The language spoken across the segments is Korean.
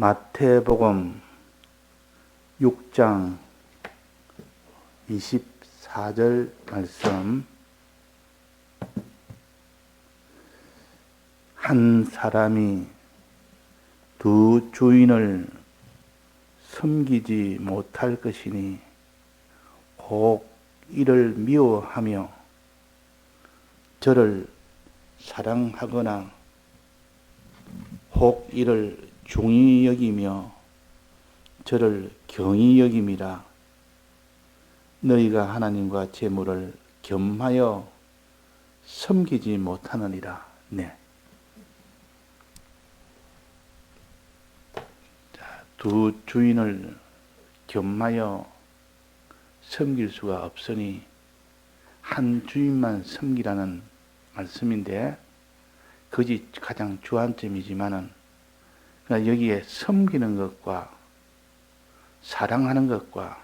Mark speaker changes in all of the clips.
Speaker 1: 마태복음 6장 24절 말씀. 한 사람이 두 주인을 섬기지 못할 것이니 혹 이를 미워하며 저를 사랑하거나 혹 이를 중히 여기며 저를 경히 여김이라 너희가 하나님과 재물을 겸하여 섬기지 못하느니라. 네. 자, 두 주인을 겸하여 섬길 수가 없으니 한 주인만 섬기라는 말씀인데 그것이 가장 주안점이지만은 여기에 섬기는 것과 사랑하는 것과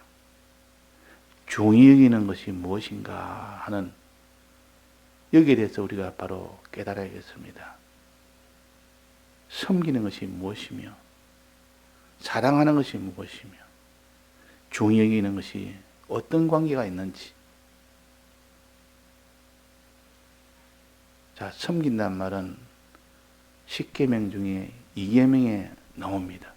Speaker 1: 중히 여기는 것이 무엇인가 하는 여기에 대해서 우리가 바로 깨달아야겠습니다. 섬기는 것이 무엇이며 사랑하는 것이 무엇이며 중히 여기는 것이 어떤 관계가 있는지 자, 섬긴단 말은 십계명 중에 이계명에 나옵니다.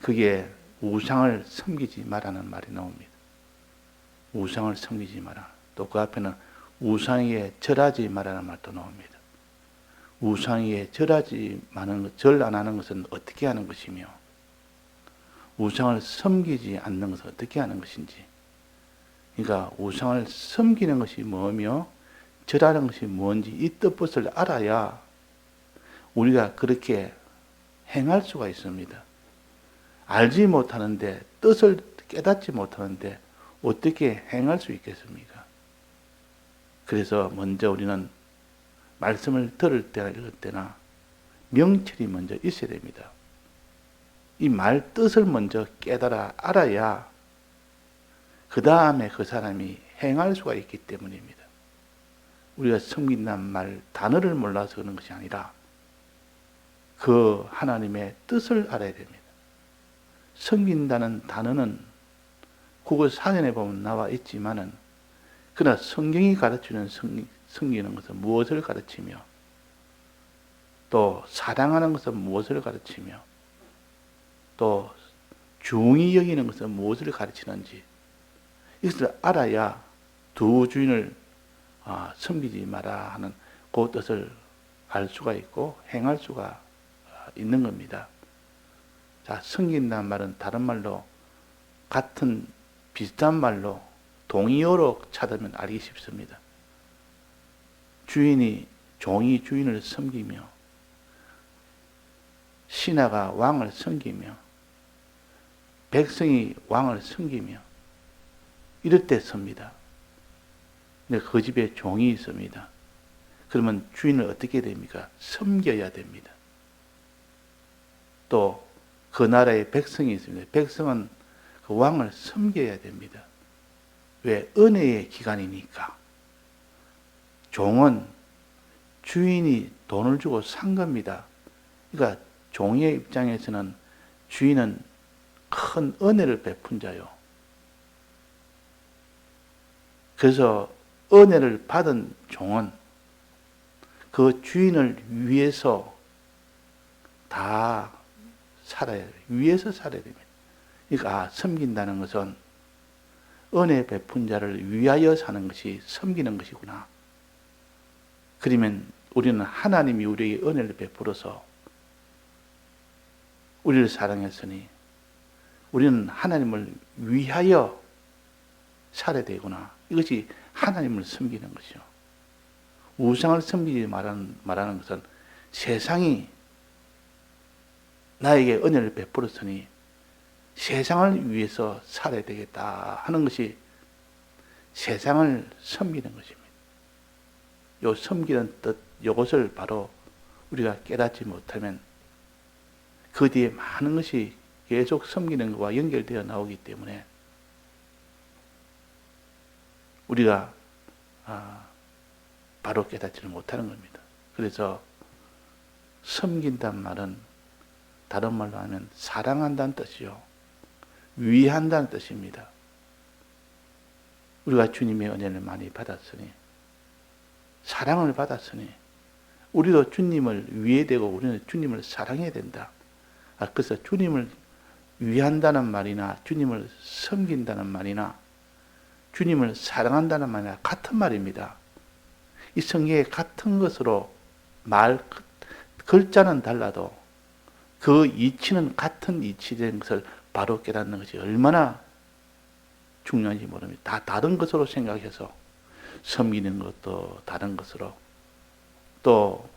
Speaker 1: 그게 우상을 섬기지 말라는 말이 나옵니다. 우상을 섬기지 마라. 또 그 앞에는 우상에 절하지 말라는 말도 나옵니다. 우상에 절하지 마는 절안 하는 것은 어떻게 하는 것이며 우상을 섬기지 않는 것은 어떻게 하는 것인지 그러니까 우상을 섬기는 것이 뭐며 절하는 것이 뭔지 이 뜻을 알아야 우리가 그렇게 행할 수가 있습니다. 알지 못하는데 뜻을 깨닫지 못하는데 어떻게 행할 수 있겠습니까? 그래서 먼저 우리는 말씀을 들을 때나 읽을 때나 명철이 먼저 있어야 됩니다. 이 말 뜻을 먼저 깨달아 알아야 그 다음에 그 사람이 행할 수가 있기 때문입니다. 우리가 섬긴다는 말, 단어를 몰라서 그런 것이 아니라 그 하나님의 뜻을 알아야 됩니다. 섬긴다는 단어는 국어 사전에 보면 나와 있지만은 그러나 성경이 가르치는 섬기는 것은 무엇을 가르치며 또 사랑하는 것은 무엇을 가르치며 또 중히 여기는 것은 무엇을 가르치는지 이것을 알아야 두 주인을 아, 섬기지 마라 하는 그 뜻을 알 수가 있고 행할 수가 있는 겁니다. 자, 섬긴다는 말은 다른 말로 같은 비슷한 말로 동의어로 찾으면 알기 쉽습니다. 주인이 종이 주인을 섬기며 신하가 왕을 섬기며 백성이 왕을 섬기며 이럴 때 섭니다. 근데 그 집에 종이 있습니다. 그러면 주인을 어떻게 됩니까? 섬겨야 됩니다. 또 그 나라에 백성이 있습니다. 백성은 그 왕을 섬겨야 됩니다. 왜? 은혜의 기간이니까. 종은 주인이 돈을 주고 산 겁니다. 그러니까 종의 입장에서는 주인은 큰 은혜를 베푼 자요. 그래서 은혜를 받은 종은 그 주인을 위해서 다 살아야 돼요. 위해서 살아야 됩니다. 그러니까 아, 섬긴다는 것은 은혜 베푼 자를 위하여 사는 것이 섬기는 것이구나. 그러면 우리는 하나님이 우리에게 은혜를 베풀어서 우리를 사랑했으니 우리는 하나님을 위하여 살아야 되구나. 이것이 하나님을 섬기는 것이죠. 우상을 섬기지 말하는, 말하는 것은 세상이 나에게 은혜를 베풀었으니 세상을 위해서 살아야 되겠다 하는 것이 세상을 섬기는 것입니다. 요 섬기는 뜻, 요것을 바로 우리가 깨닫지 못하면 그 뒤에 많은 것이 계속 섬기는 것과 연결되어 나오기 때문에 우리가 아, 바로 깨닫지를 못하는 겁니다. 그래서 섬긴단 말은 다른 말로 하면 사랑한다는 뜻이요. 위한다는 뜻입니다. 우리가 주님의 은혜를 많이 받았으니, 사랑을 받았으니, 우리도 주님을 위해 되고 우리는 주님을 사랑해야 된다. 아, 그래서 주님을 위한다는 말이나 주님을 섬긴다는 말이나 주님을 사랑한다는 말이나 같은 말입니다. 이 성경에 같은 것으로 말 글자는 달라도 그 이치는 같은 이치된 것을 바로 깨닫는 것이 얼마나 중요한지 모릅니다. 다 다른 것으로 생각해서 섬기는 것도 다른 것으로 또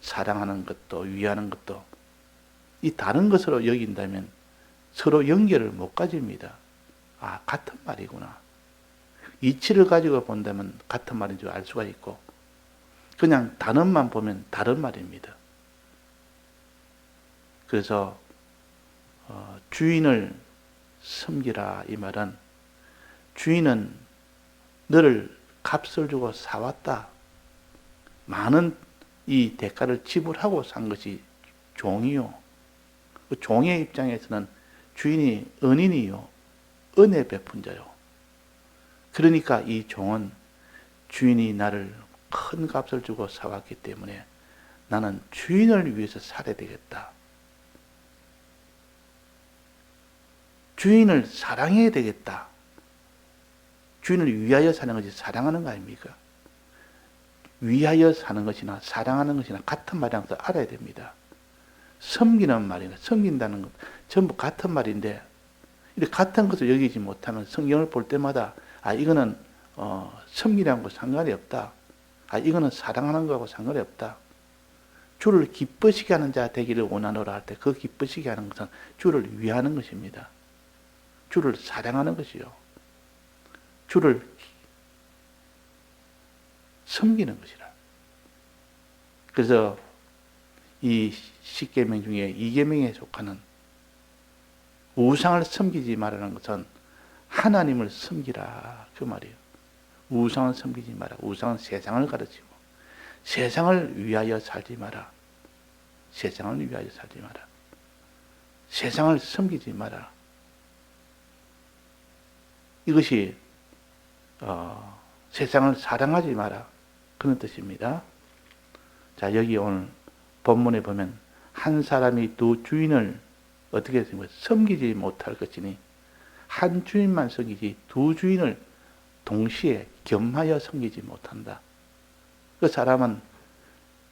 Speaker 1: 사랑하는 것도 위하는 것도 이 다른 것으로 여긴다면 서로 연결을 못 가집니다. 아, 같은 말이구나. 이치를 가지고 본다면 같은 말인 줄 알 수가 있고, 그냥 단어만 보면 다른 말입니다. 그래서, 어, 주인을 섬기라 이 말은 주인은 너를 값을 주고 사왔다. 많은 이 대가를 지불하고 산 것이 종이요. 그 종의 입장에서는 주인이 은인이요. 은혜 베푼 자요. 그러니까 이 종은 주인이 나를 큰 값을 주고 사왔기 때문에 나는 주인을 위해서 살아야 되겠다. 주인을 사랑해야 되겠다. 주인을 위하여 사는 것이 사랑하는 거 아닙니까? 위하여 사는 것이나 사랑하는 것이나 같은 말이라서 알아야 됩니다. 섬기는 말이나 섬긴다는 것 전부 같은 말인데 이렇게 같은 것을 여기지 못하면 성경을 볼 때마다 아 이거는 어, 섬기는 거 상관이 없다. 아 이거는 사랑하는 거하고 상관이 없다. 주를 기쁘시게 하는 자 되기를 원하노라 할 때 그 기쁘시게 하는 것은 주를 위하는 것입니다. 주를 사랑하는 것이요. 주를 섬기는 것이라. 그래서 이 십계명 중에 이계명에 속하는 우상을 섬기지 말라는 것은 하나님을 섬기라 그 말이에요. 우상을 섬기지 마라. 우상은 세상을 가르치고 세상을 위하여 살지 마라. 세상을 위하여 살지 마라. 세상을 섬기지 마라. 이것이 어, 세상을 사랑하지 마라. 그런 뜻입니다. 자, 여기 오늘 본문에 보면 한 사람이 두 주인을 어떻게 했습니까? 섬기지 못할 것이니 한 주인만 섬기지 두 주인을 동시에 겸하여 섬기지 못한다. 그 사람은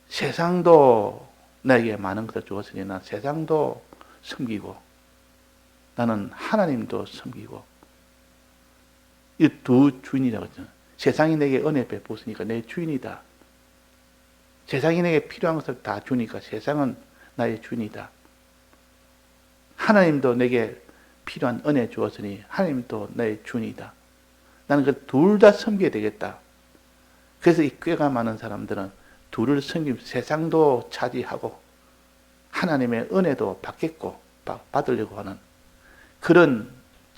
Speaker 1: 세상도 나에게 많은 것을 주었으니 난 세상도 섬기고 나는 하나님도 섬기고 이 두 주인이라고 했잖아. 세상이 내게 은혜 베푸으니까 내 주인이다. 세상이 내게 필요한 것을 다 주니까 세상은 나의 주인이다. 하나님도 내게 필요한 은혜 주었으니 하나님도 나의 주인이다. 나는 그 둘 다 섬겨야 되겠다. 그래서 이 꾀가 많은 사람들은 둘을 섬김 세상도 차지하고 하나님의 은혜도 받겠고 받으려고 하는 그런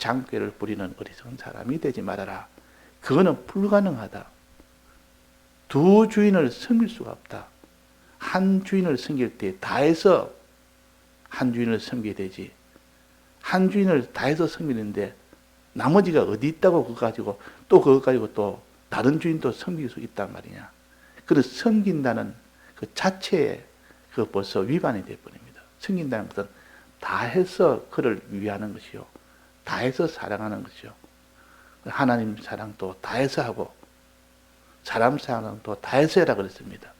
Speaker 1: 장꾀를 부리는 어리석은 사람이 되지 말아라. 그거는 불가능하다. 두 주인을 섬길 수가 없다. 한 주인을 섬길 때 다해서 한 주인을 섬겨야 되지. 한 주인을 다해서 섬기는데 나머지가 어디 있다고 그거 가지고 또 그거 가지고 또 다른 주인도 섬길 수 있단 말이냐. 그래서 섬긴다는 그 자체에 그 벌써 위반이 되어버립니다. 섬긴다는 것은 다해서 그를 위하는 것이요. 다해서 사랑하는 것이요. 하나님 사랑도 다해서 하고 사람 사랑도 다해서 해라 그랬습니다.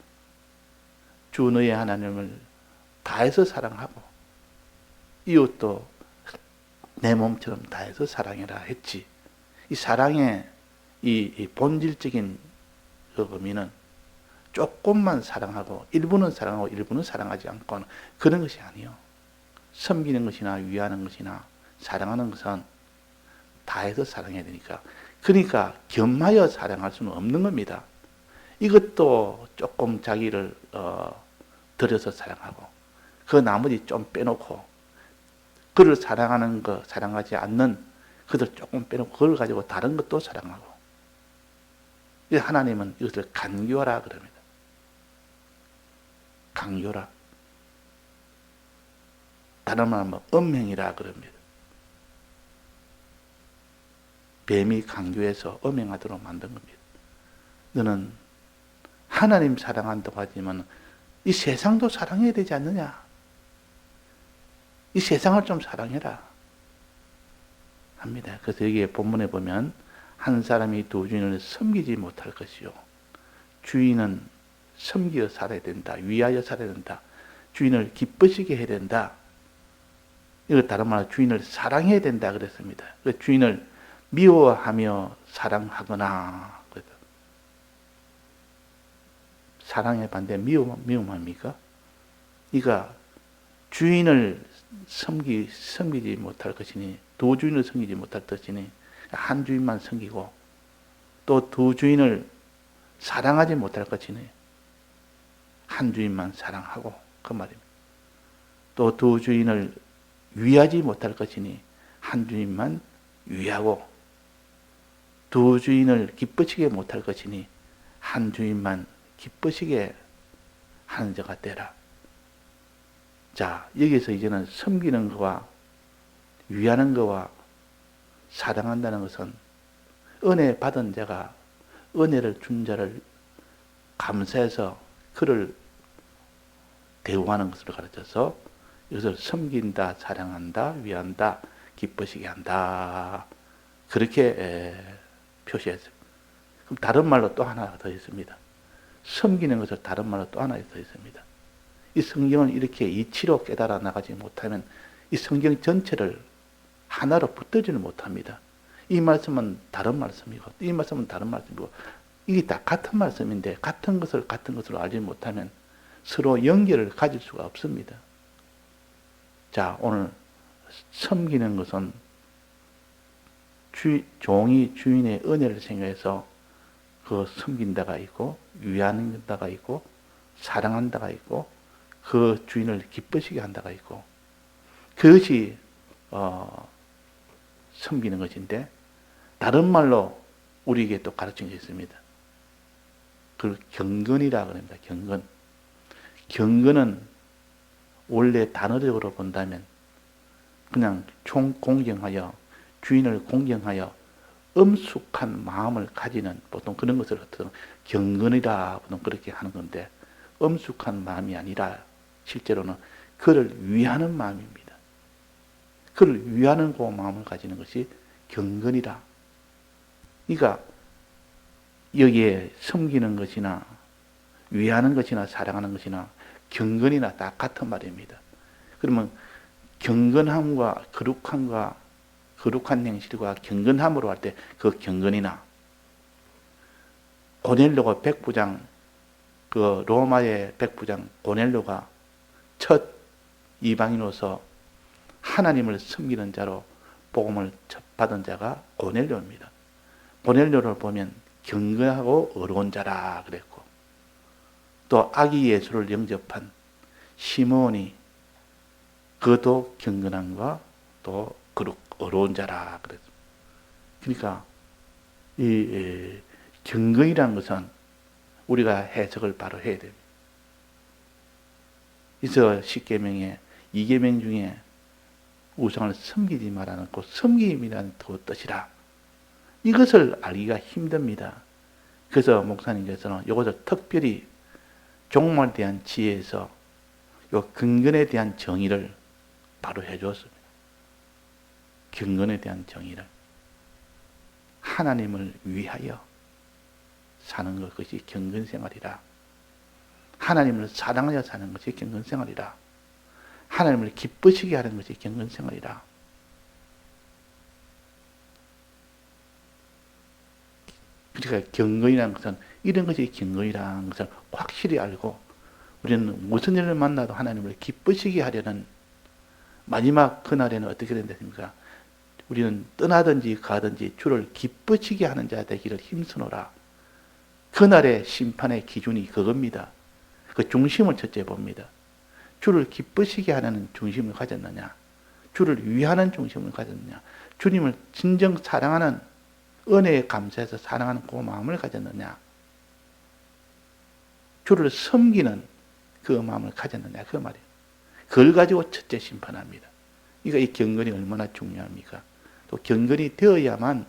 Speaker 1: 주 너의 하나님을 다해서 사랑하고 이웃도 내 몸처럼 다해서 사랑해라 했지. 이 사랑의 이 본질적인 그 의미는 조금만 사랑하고 일부는 사랑하고 일부는 사랑하지 않고 그런 것이 아니요. 섬기는 것이나 위하는 것이나 사랑하는 것은 다해서 사랑해야 되니까. 그러니까 겸하여 사랑할 수는 없는 겁니다. 이것도 조금 자기를 어, 들여서 사랑하고 그 나머지 좀 빼놓고 그를 사랑하는 거 사랑하지 않는 그들 조금 빼놓고 그걸 가지고 다른 것도 사랑하고 하나님은 이것을 간교라 그럽니다. 강교라. 다른 말로 하면 음행이라 그럽니다. 뱀이 강교해서 음행하도록 만든 겁니다. 너는 하나님 사랑한다고 하지만 이 세상도 사랑해야 되지 않느냐? 이 세상을 좀 사랑해라. 합니다. 그래서 여기에 본문에 보면 한 사람이 두 주인을 섬기지 못할 것이요. 주인은 섬기어 살아야 된다. 위하여 살아야 된다. 주인을 기쁘시게 해야 된다. 이거 다른 말로 주인을 사랑해야 된다 그랬습니다. 그 주인을 미워하며 사랑하거나 사랑의 반대 미움 미움합니까? 이가 주인을 섬기 섬기지 못할 것이니 두 주인을 섬기지 못할 것이니 한 주인만 섬기고 또 두 주인을 사랑하지 못할 것이니 한 주인만 사랑하고 그 말입니다. 또 두 주인을 위하지 못할 것이니 한 주인만 위하고 두 주인을 기쁘시게 못할 것이니 한 주인만 기쁘시게 하는 자가 되라. 자, 여기서 이제는 섬기는 것과 위하는 것과 사랑한다는 것은 은혜 받은 자가 은혜를 준 자를 감사해서 그를 대우하는 것을 가르쳐서 이것을 섬긴다, 사랑한다, 위한다, 기쁘시게 한다. 그렇게 표시했어요. 그럼 다른 말로 또 하나 더 있습니다. 섬기는 것을 다른 말로 또 하나 더 있습니다. 이 성경을 이렇게 이치로 깨달아 나가지 못하면 이 성경 전체를 하나로 붙들지는 못합니다. 이 말씀은 다른 말씀이고, 이 말씀은 다른 말씀이고, 이게 다 같은 말씀인데, 같은 것을 같은 것으로 알지 못하면 서로 연결을 가질 수가 없습니다. 자, 오늘 섬기는 것은 주, 종이 주인의 은혜를 생각해서 그 섬긴다가 있고, 위하는다가 있고, 사랑한다가 있고, 그 주인을 기쁘시게 한다가 있고, 그것이, 어, 섬기는 것인데, 다른 말로 우리에게 또 가르친 게 있습니다. 그걸 경건이라 그럽니다. 경건. 경건은 원래 단어적으로 본다면 그냥 총 공경하여 주인을 공경하여 엄숙한 마음을 가지는 보통 그런 것을 어떤 경건이라 보통 그렇게 하는 건데 엄숙한 마음이 아니라 실제로는 그를 위하는 마음입니다. 그를 위하는 그 마음을 가지는 것이 경건이라. 그러니까 여기에 섬기는 것이나 위하는 것이나 사랑하는 것이나 경건이나 다 같은 말입니다. 그러면 경건함과 거룩함과 거룩한 행실과 경건함으로 할 때 그 경건이나 고넬료가 백부장 그 로마의 백부장 고넬료가 첫 이방인으로서 하나님을 섬기는 자로 복음을 받은 자가 고넬료입니다. 고넬료를 보면 경건하고 어려운 자라 그랬고 또 아기 예수를 영접한 시몬이 그도 경건함과 또 그룩 어려운 자라 그랬어. 그러니까 이 경건이라는 것은 우리가 해석을 바로 해야 됩니다. 그래서 십계명에 이계명 중에 우상을 섬기지 말라는 그 섬김이라는 그 뜻이라 이것을 알기가 힘듭니다. 그래서 목사님께서는 이것을 특별히 종말에 대한 지혜에서 요 근근에 대한 정의를 바로 해주었습니다. 경건에 대한 정의를 하나님을 위하여 사는 것이 경건 생활이라. 하나님을 사랑하여 사는 것이 경건 생활이라. 하나님을 기쁘시게 하는 것이 경건 생활이라. 그러니까 경건이라는 것은 이런 것이 경건이라는 것을 확실히 알고 우리는 무슨 일을 만나도 하나님을 기쁘시게 하려는 마지막 그날에는 어떻게 된다습니까? 우리는 떠나든지 가든지 주를 기쁘시게 하는 자 되기를 힘쓰노라. 그날의 심판의 기준이 그겁니다. 그 중심을 첫째 봅니다. 주를 기쁘시게 하는 중심을 가졌느냐? 주를 위하는 중심을 가졌느냐? 주님을 진정 사랑하는 은혜에 감사해서 사랑하는 그 마음을 가졌느냐? 주를 섬기는 그 마음을 가졌느냐? 그 말이에요. 그걸 가지고 첫째 심판합니다. 그러니까 이 경건이 얼마나 중요합니까? 또 경건이 되어야만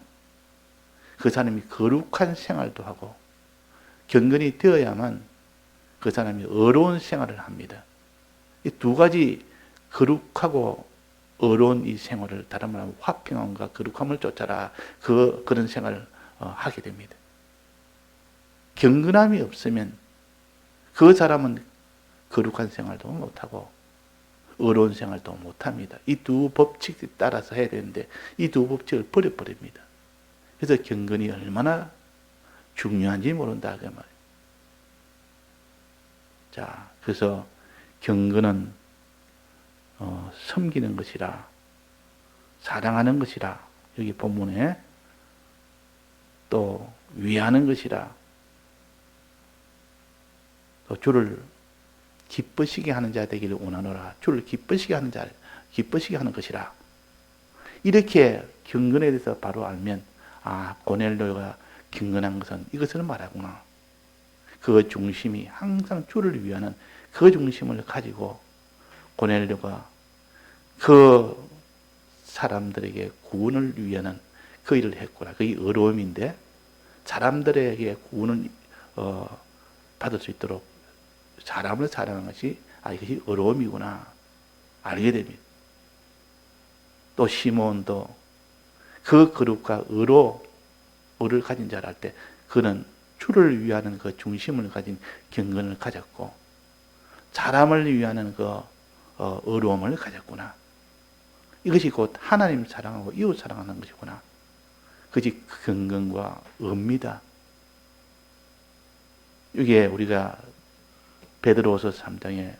Speaker 1: 그 사람이 거룩한 생활도 하고 경건이 되어야만 그 사람이 어려운 생활을 합니다. 이 두 가지 거룩하고 어려운 이 생활을 다른 말하면 화평함과 거룩함을 쫓아라 그 그런 생활을 어, 하게 됩니다. 경건함이 없으면 그 사람은 거룩한 생활도 못하고 어려운 생활도 못합니다. 이 두 법칙에 따라서 해야 되는데 이 두 법칙을 버려버립니다. 그래서 경건이 얼마나 중요한지 모른다 그 말이에요. 자, 그래서 경건은 어, 섬기는 것이라 사랑하는 것이라 여기 본문에 또 위하는 것이라 또 주를 기쁘시게 하는 자 되기를 원하노라. 주를 기쁘시게 하는 자 기쁘시게 하는 것이라. 이렇게 경건에 대해서 바로 알면 아 고넬료가 경건한 것은 이것을 말하구나. 그 중심이 항상 주를 위하는 그 중심을 가지고 고넬료가 그 사람들에게 구원을 위하는 그 일을 했구나. 그게 어려움인데 사람들에게 구원을 어, 받을 수 있도록 사람을 사랑하는 것이 아 이것이 어려움이구나 알게 됩니다. 또 시몬도 그 그룹과 의로 의를 가진 할때 그는 주를 위하는 그 중심을 가진 경건을 가졌고 사람을 위하는 그 어, 어려움을 가졌구나. 이것이 곧 하나님 사랑하고 이웃 사랑하는 것이구나. 그것이 경건과 의입니다. 이게 우리가 베드로서 3장의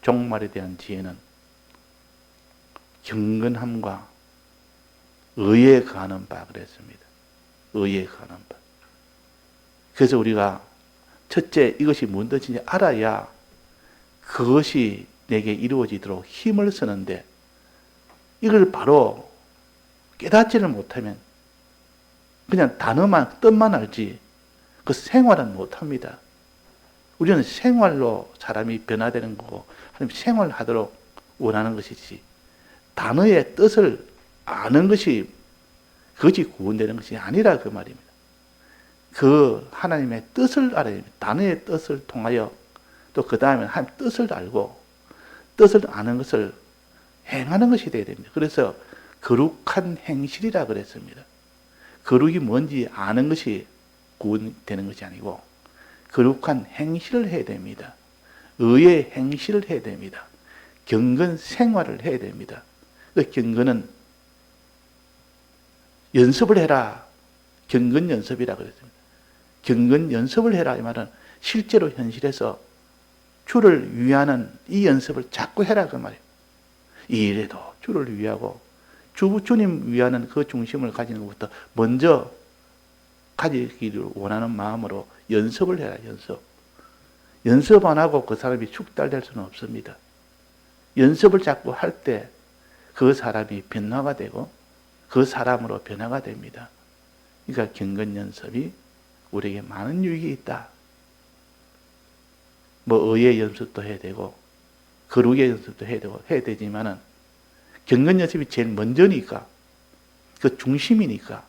Speaker 1: 종말에 대한 지혜는 경건함과 의에 가는 바 그랬습니다. 의에 가는 바. 그래서 우리가 첫째 이것이 뭔지 알아야 그것이 내게 이루어지도록 힘을 쓰는데 이걸 바로 깨닫지를 못하면 그냥 단어만 뜻만 알지 그 생활은 못합니다. 우리는 생활로 사람이 변화되는 거고 하나님 생활하도록 원하는 것이지 단어의 뜻을 아는 것이 그것이 구원되는 것이 아니라 그 말입니다. 그 하나님의 뜻을 알아야 됩니다. 단어의 뜻을 통하여 또 그 다음에 하나님 뜻을 알고 뜻을 아는 것을 행하는 것이 되어야 됩니다. 그래서 거룩한 행실이라 그랬습니다. 거룩이 뭔지 아는 것이 구원되는 것이 아니고 거룩한 행실을 해야 됩니다. 의의 행실을 해야 됩니다. 경건 생활을 해야 됩니다. 그 경건은 연습을 해라. 경건 연습이라 그랬습니다. 경건 연습을 해라 이 말은 실제로 현실에서 주를 위하는 이 연습을 자꾸 해라 그 말이에요. 이 일에도 주를 위하고 주 주님 위하는 그 중심을 가지는 것부터 먼저 가지기를 원하는 마음으로 연습을 해라 연습. 연습 안 하고 그 사람이 축달될 수는 없습니다. 연습을 자꾸 할 때 그 사람이 변화가 되고 그 사람으로 변화가 됩니다. 그러니까 경건 연습이 우리에게 많은 유익이 있다. 뭐 의의 연습도 해야 되고 거룩의 연습도 해야 되고 해야 되지만은 경건 연습이 제일 먼저니까 그 중심이니까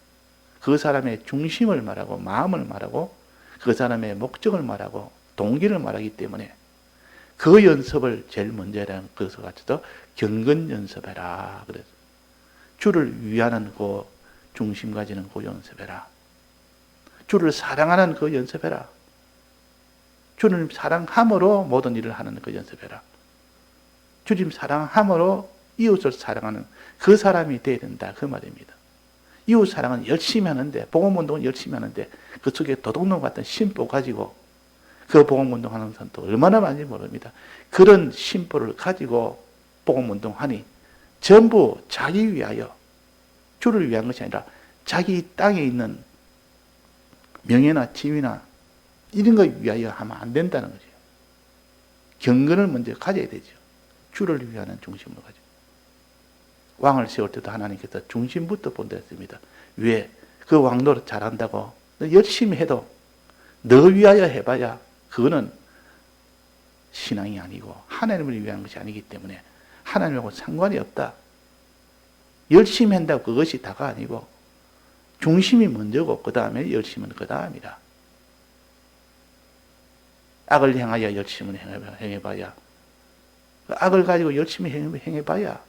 Speaker 1: 그 사람의 중심을 말하고 마음을 말하고 그 사람의 목적을 말하고 동기를 말하기 때문에 그 연습을 제일 먼저 해라는 것을 가지고 경건 연습해라 그래서 주를 위하는 그 중심 가지는 그 연습해라 주를 사랑하는 그 연습해라 주님 사랑함으로 모든 일을 하는 그 연습해라. 주님 사랑함으로 이웃을 사랑하는 그 사람이 되어야 된다. 그 말입니다. 이웃 사랑은 열심히 하는데, 복음운동은 열심히 하는데, 그 속에 도둑놈 같은 심보 가지고, 그 복음운동 하는 사람도 얼마나 많이 모릅니다. 그런 심보를 가지고 복음운동 하니, 전부 자기 위하여, 주를 위한 것이 아니라, 자기 땅에 있는 명예나 지위나 이런 거 위하여 하면 안 된다는 거죠. 경건을 먼저 가져야 되죠. 주를 위하는 중심을 가지고. 왕을 세울 때도 하나님께서 중심부터 본다 했습니다. 왜? 그 왕노릇 잘한다고 열심히 해도 너 위하여 해봐야 그거는 신앙이 아니고 하나님을 위한 것이 아니기 때문에 하나님하고 상관이 없다. 열심히 한다고 그것이 다가 아니고 중심이 먼저고 그 다음에 열심은 그 다음이라. 악을 향하여 열심을 행해봐- 행해봐야 그 악을 가지고 열심히 행해- 행해봐야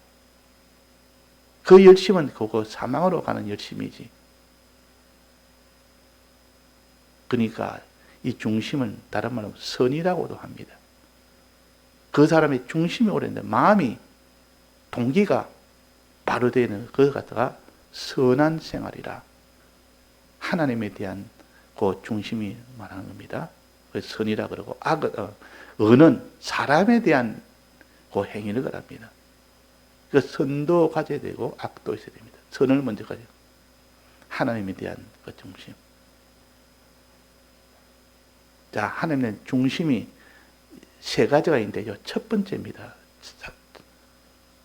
Speaker 1: 그 열심은 그거 사망으로 가는 열심이지. 그러니까 이 중심은 다른 말로 선이라고도 합니다. 그 사람의 중심이 오래는데 마음이 동기가 바로 되는 그것 갖다가 선한 생활이라 하나님에 대한 그 중심이 말하는 겁니다. 그 선이라 그러고 악, 어, 은은 사람에 대한 그 행위를 말합니다. 그 선도 가져야 되고 악도 있어야 됩니다. 선을 먼저 가져. 하나님에 대한 그 중심. 자, 하나님의 중심이 세 가지가 있는데요. 첫 번째입니다.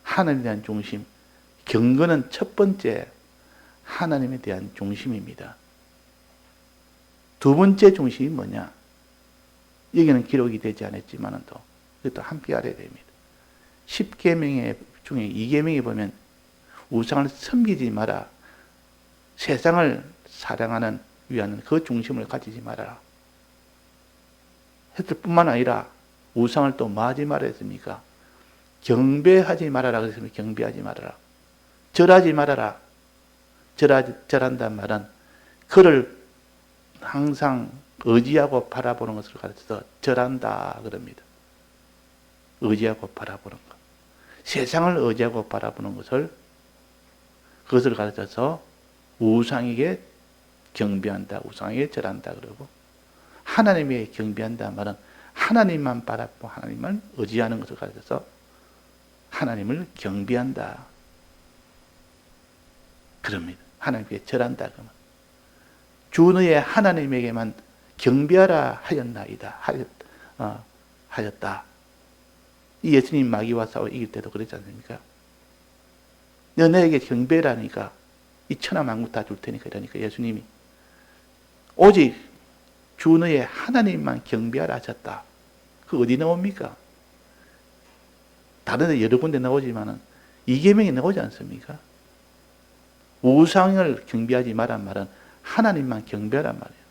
Speaker 1: 하나님에 대한 중심. 경건은 첫 번째 하나님에 대한 중심입니다. 두 번째 중심이 뭐냐? 여기는 기록이 되지 않았지만은 또 이것도 함께 알아야 됩니다. 10계명의 중에 2계명에 보면 우상을 섬기지 마라. 세상을 사랑하는 위하는 그 중심을 가지지 말아라. 했을 뿐만 아니라 우상을 또 마지 말아 했습니까? 경배하지 말아라 그랬으면 경배하지 말아라. 절하지 말아라. 절하지, 절한다는 말은 그를 항상 의지하고 바라보는 것을 가르쳐서 절한다 그럽니다. 의지하고 바라보는 것. 세상을 의지하고 바라보는 것을 그것을 가르쳐서 우상에게 경배한다, 우상에게 절한다 그러고 하나님에게 경배한다 말은 하나님만 바라보고 하나님만 의지하는 것을 가르쳐서 하나님을 경배한다. 그럽니다. 하나님께 절한다 그러면 주 너의 하나님에게만 경배하라 하였나이다. 하였, 어, 하였다. 이 예수님 마귀와 싸워 이길 때도 그랬지 않습니까? 너 내게 경배라니까 이 천하 만국 다 줄 테니까 이러니까 예수님이 오직 주 너의 하나님만 경배하라 하셨다. 그 어디 나옵니까? 다른 데 여러 군데 나오지만은 이계명에 나오지 않습니까? 우상을 경배하지 말란 말은 하나님만 경배하란 말이에요.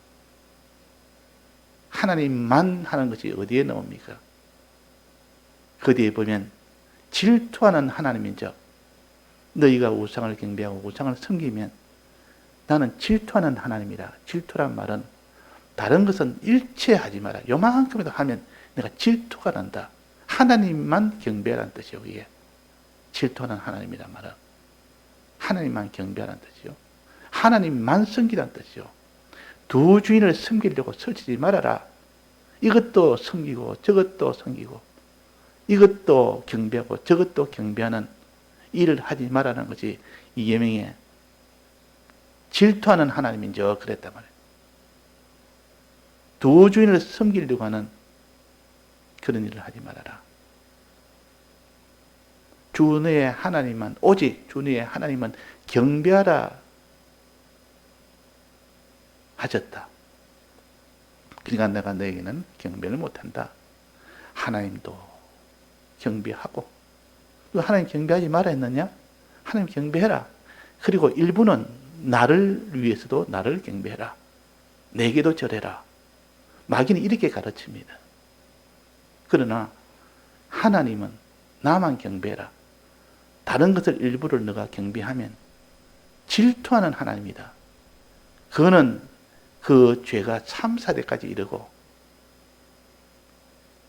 Speaker 1: 하나님만 하는 것이 어디에 나옵니까? 그 뒤에 보면 질투하는 하나님인 적 너희가 우상을 경배하고 우상을 섬기면 나는 질투하는 하나님이다. 질투란 말은 다른 것은 일체하지 마라. 요만큼이라도 하면 내가 질투가 난다. 하나님만 경배하라는 뜻이요. 이게 질투하는 하나님이란 말은 하나님만 경배하라는 뜻이요. 하나님만 섬기라는 뜻이요. 두 주인을 섬기려고 설치지 말아라. 이것도 섬기고 저것도 섬기고 이것도 경배하고 저것도 경배하는 일을 하지 말라는 것이 이 예명에 질투하는 하나님인 저 그랬단 말이에요. 두 주인을 섬기려고 하는 그런 일을 하지 말아라. 주의 하나님만 오직 주의 하나님만 경배하라 하셨다. 그러니까 내가 너에게는 경배를 못한다. 하나님도 경배하고 하나님 경배하지 말아 했느냐? 하나님 경배해라. 그리고 일부는 나를 위해서도 나를 경배해라. 내게도 절해라. 마귀는 이렇게 가르칩니다. 그러나 하나님은 나만 경배해라. 다른 것을 일부를 너가 경배하면 질투하는 하나님이다. 그거는 그 죄가 3, 4대까지 이르고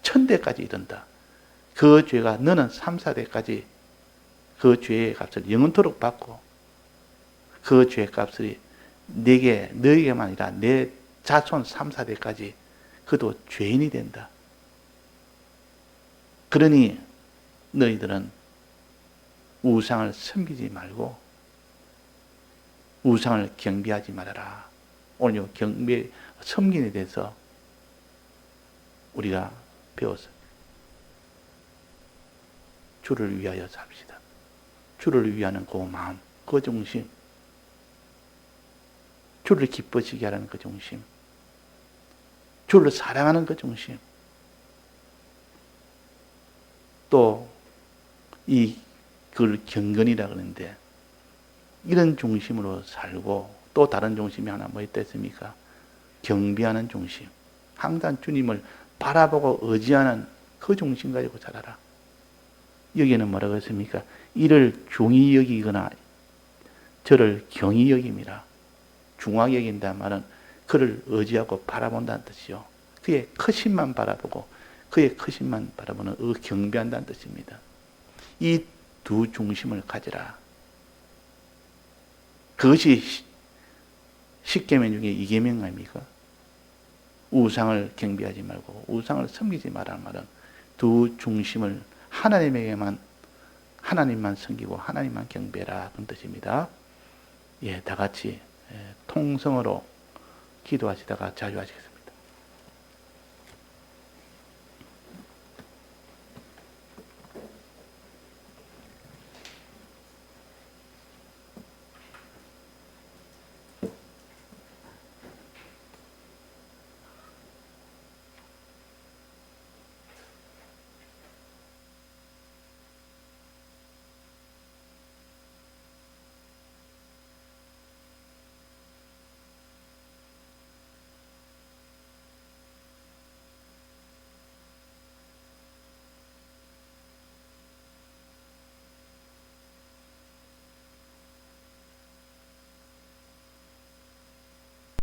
Speaker 1: 천대까지 이른다. 그 죄가 너는 3, 4대까지 그 죄의 값을 영원토록 받고 그 죄의 값을 내게 너에게만 아니라 내 자손 3, 4대까지 그도 죄인이 된다. 그러니 너희들은 우상을 섬기지 말고 우상을 경배하지 말아라. 오늘 요 경배 섬김에 대해서 우리가 배웠어요. 주를 위하여 삽시다. 주를 위하는 그 마음, 그 중심. 주를 기뻐지게 하는 그 중심. 주를 사랑하는 그 중심. 또 이 그걸 경건이라 그러는데 이런 중심으로 살고 또 다른 중심이 하나 뭐 있겠습니까? 경배하는 중심. 항상 주님을 바라보고 의지하는 그 중심 가지고 살아라. 여기는 뭐라고 했습니까? 이를 중히 여기거나 저를 경히 여김이라. 중하게 여긴다 말은 그를 의지하고 바라본다는 뜻이요. 그의 크심만 바라보고 그의 크심만 바라보는 그 경배한다는 뜻입니다. 이 두 중심을 가지라. 그것이 시- 십계명 중에 이계명 아닙니까? 우상을 경배하지 말고 우상을 섬기지 말라는 말은 두 중심을 하나님에게만 하나님만 섬기고 하나님만 경배라 그런 뜻입니다. 예, 다 같이 예, 통성으로 기도하시다가 자유하시겠습니다.